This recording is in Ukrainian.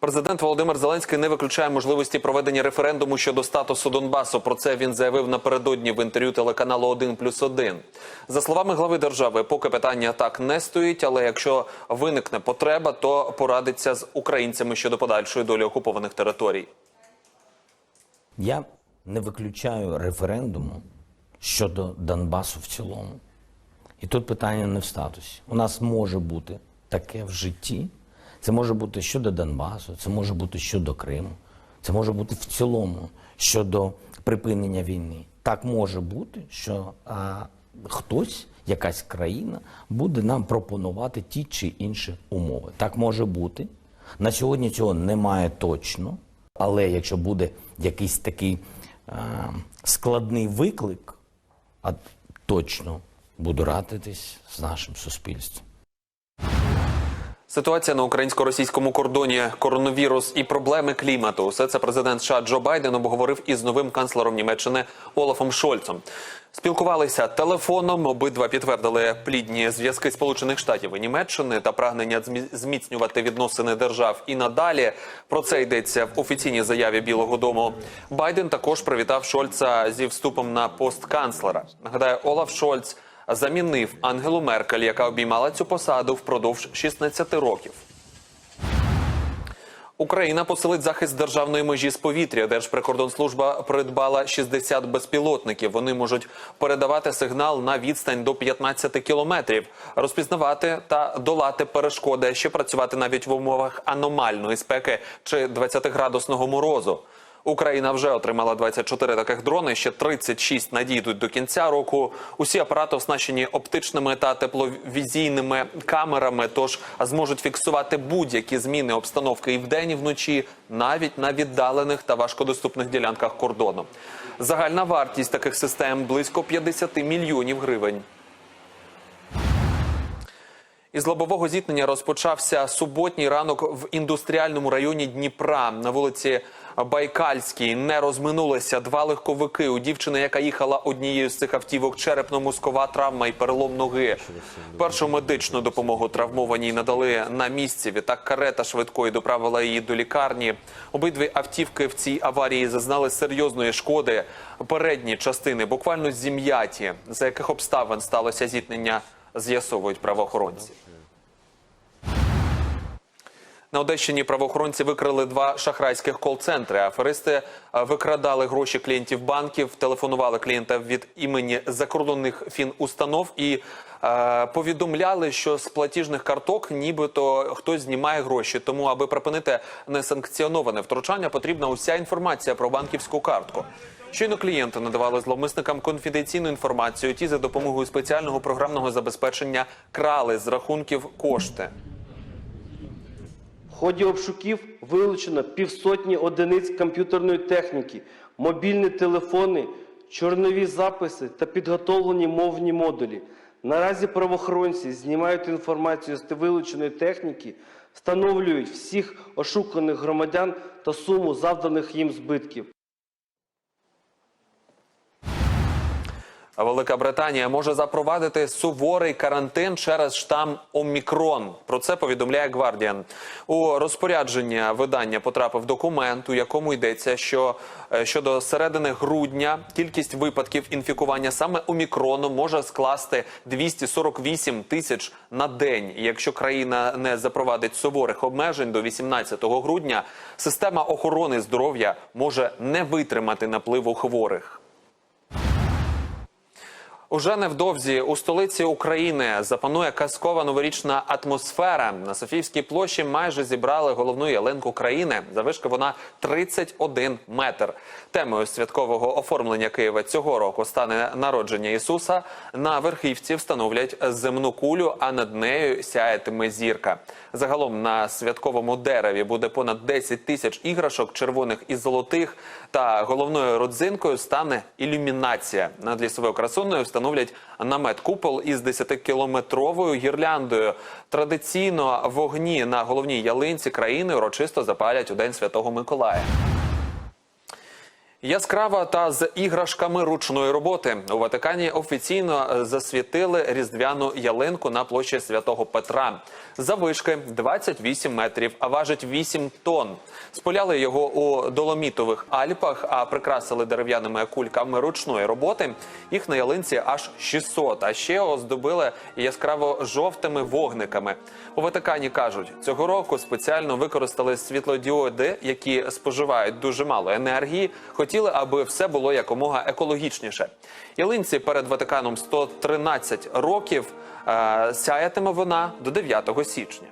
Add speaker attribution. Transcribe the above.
Speaker 1: Президент Володимир Зеленський не виключає можливості проведення референдуму щодо статусу Донбасу. Про це він заявив напередодні в інтерв'ю телеканалу «1 плюс 1». За словами глави держави, поки питання так не стоїть, але якщо виникне потреба, то порадиться з українцями щодо подальшої долі окупованих територій.
Speaker 2: Я не виключаю референдуму щодо Донбасу в цілому. І тут питання не в статусі. У нас може бути таке в житті. Це може бути щодо Донбасу, це може бути щодо Криму, це може бути в цілому щодо припинення війни. Так може бути, що а, хтось, якась країна, буде нам пропонувати ті чи інші умови. Так може бути. На сьогодні цього немає точно. Але якщо буде якийсь такий е, складний виклик, а точно буду радитись з нашим суспільством.
Speaker 1: Ситуація на українсько-російському кордоні, коронавірус і проблеми клімату. Усе це президент США Джо Байден обговорив із новим канцлером Німеччини Олафом Шольцом. Спілкувалися телефоном. Обидва підтвердили плідні зв'язки Сполучених Штатів і Німеччини та прагнення зміцнювати відносини держав і надалі. Про це йдеться в офіційній заяві Білого Дому. Байден також привітав Шольца зі вступом на пост канцлера. Нагадаю, Олаф Шольц замінив Ангелу Меркель, яка обіймала цю посаду впродовж 16 років. Україна посилить захист державної межі з повітря. Держприкордонслужба придбала 60 безпілотників. Вони можуть передавати сигнал на відстань до 15 кілометрів, розпізнавати та долати перешкоди, ще працювати навіть в умовах аномальної спеки чи 20-градусного морозу. Україна вже отримала 24 таких дрони. Ще 36 надійдуть до кінця року. Усі апарати оснащені оптичними та тепловізійними камерами, тож зможуть фіксувати будь-які зміни обстановки і вдень, і вночі, навіть на віддалених та важкодоступних ділянках кордону. Загальна вартість таких систем близько 50 мільйонів гривень. Із лобового зіткнення розпочався суботній ранок в індустріальному районі Дніпра на вулиці Байкальській. Не розминулися два легковики. У дівчини, яка їхала однією з цих автівок, черепно-мозкова травма і перелом ноги. Першу медичну допомогу травмованій надали на місці. Відтак карета швидкої доправила її до лікарні. Обидві автівки в цій аварії зазнали серйозної шкоди. Передні частини буквально зім'яті. За яких обставин сталося зіткнення, з'ясовують правоохоронці. На Одещині правоохоронці викрили два шахрайських кол-центри. Аферисти е, викрадали гроші клієнтів банків, телефонували клієнтам від імені закордонних фінустанов і е, повідомляли, що з платіжних карток нібито хтось знімає гроші. Тому, аби припинити несанкціоноване втручання, потрібна уся інформація про банківську картку. Щойно клієнти надавали зловмисникам конфіденційну інформацію. Ті за допомогою спеціального програмного забезпечення крали з рахунків кошти.
Speaker 3: В ході обшуків вилучено півсотні одиниць комп'ютерної техніки, мобільні телефони, чорнові записи та підготовлені мовні модулі. Наразі правоохоронці знімають інформацію з вилученої техніки, встановлюють всіх ошуканих громадян та суму завданих їм збитків.
Speaker 1: Велика Британія може запровадити суворий карантин через штам Омікрон. Про це повідомляє Гвардіан. У розпорядження видання потрапив документ, у якому йдеться, що е, щодо середини грудня кількість випадків інфікування саме омікроном може скласти 248 тисяч на день. Якщо країна не запровадить суворих обмежень до 18 грудня, система охорони здоров'я може не витримати напливу хворих. Уже невдовзі у столиці України запанує казкова новорічна атмосфера. На Софіївській площі майже зібрали головну ялинку країни. Завишки вона 31 метр. Темою святкового оформлення Києва цього року стане народження Ісуса. На верхівці встановлять земну кулю, а над нею сяятиме зірка. Загалом на святковому дереві буде понад 10 тисяч іграшок, червоних і золотих. Та головною родзинкою стане ілюмінація. Над лісовою красуною встановлять намет купол із 10-кілометровою гірляндою. Традиційно вогні на головній ялинці країни урочисто запалять у день Святого Миколая. Яскрава та з іграшками ручної роботи у Ватикані офіційно засвітили різдвяну ялинку на площі Святого Петра. Завишки 28 метрів, а важить 8 тонн. Спуляли його у Доломітових Альпах, а прикрасили дерев'яними кульками ручної роботи. Їх на ялинці аж 600, а ще оздобили яскраво жовтими вогниками. У Ватикані кажуть, цього року спеціально використали світлодіоди, які споживають дуже мало енергії. Хотіли, аби все було якомога екологічніше. Ялинці перед Ватиканом 113 років. Е, Сяятиме вона до 9 січня.